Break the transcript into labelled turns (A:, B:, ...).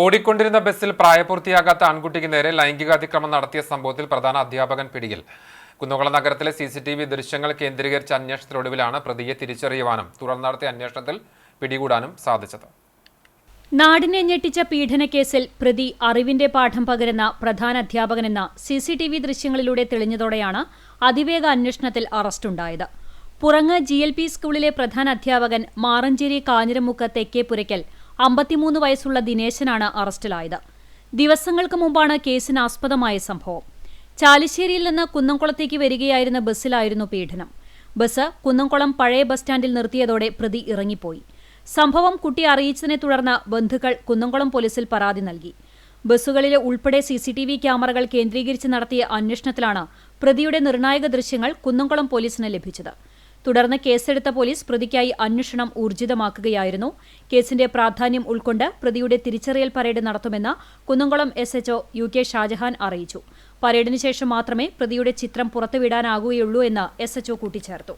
A: ഓടിക്കൊണ്ടിരുന്ന ബസ്സിൽ പ്രായപൂർത്തിയാകാത്ത ആൺകുട്ടിക്ക് നേരെ ലൈംഗികാതിക്രമം നടത്തിയ സംഭവത്തിൽ പ്രധാന അധ്യാപകൻ പിടിയിൽ. കുന്നുകുളം നഗരത്തിലെ സി സി ടി വി ദൃശ്യങ്ങൾ കേന്ദ്രീകരിച്ച അന്വേഷണത്തിനൊടുവിലാണ് പ്രതിയെ തിരിച്ചറിയുവാനും തുടർന്ന് നടത്തിയ അന്വേഷണത്തിൽ പിടികൂടാനും സാധിച്ചത്.
B: നാടിനെ ഞെട്ടിച്ച പീഡനക്കേസിൽ പ്രതി അറിവിന്റെ പാഠം പകരുന്ന പ്രധാന അധ്യാപകനെന്ന സി സി ടി വി ദൃശ്യങ്ങളിലൂടെ തെളിഞ്ഞതോടെയാണ് അതിവേഗ അന്വേഷണത്തിൽ അറസ്റ്റുണ്ടായത് പുറങ്ങ് ജി എൽ പി സ്കൂളിലെ പ്രധാന അധ്യാപകൻ മാറഞ്ചേരി കാഞ്ഞിരമുക്ക് തെക്കേപുരയ്ക്കൽ അമ്പത്തിമൂന്ന് വയസ്സുള്ള ദിനേശനാണ് അറസ്റ്റിലായത്. ദിവസങ്ങൾക്ക് മുമ്പാണ് കേസിന് ആസ്പദമായ സംഭവം. ചാലിശ്ശേരിയിൽ നിന്ന് കുന്നംകുളത്തേക്ക് വരികയായിരുന്ന ബസ്സിലായിരുന്നു പീഡനം. ബസ് കുന്നംകുളം പഴയ ബസ് സ്റ്റാൻഡിൽ നിർത്തിയതോടെ പ്രതി ഇറങ്ങിപ്പോയി. സംഭവം കുട്ടി അറിയിച്ചതിനെ തുടർന്ന് ബന്ധുക്കൾ കുന്നംകുളം പോലീസിൽ പരാതി നൽകി. ബസ്സുകളിലെ ഉൾപ്പെടെ സി സി ടി വി ക്യാമറകൾ കേന്ദ്രീകരിച്ച് നടത്തിയ അന്വേഷണത്തിലാണ് പ്രതിയുടെ നിർണായക ദൃശ്യങ്ങൾ കുന്നംകുളം പോലീസിന് ലഭിച്ചത്. തുടർന്ന് കേസെടുത്ത പോലീസ് പ്രതിക്കായി അന്വേഷണം ഊർജിതമാക്കുകയായിരുന്നു. കേസിന്റെ പ്രാധാന്യം ഉൾക്കൊണ്ട് പ്രതിയുടെ തിരിച്ചറിയൽ പരേഡ് നടത്തുമെന്ന് Kunnamkulam S H O U K Shajahan അറിയിച്ചു. പരേഡിന് ശേഷം മാത്രമേ പ്രതിയുടെ ചിത്രം പുറത്തുവിടാനാകുകയുള്ളൂ എന്ന് എസ് എച്ച്ഒ കൂട്ടിച്ചേർത്തു.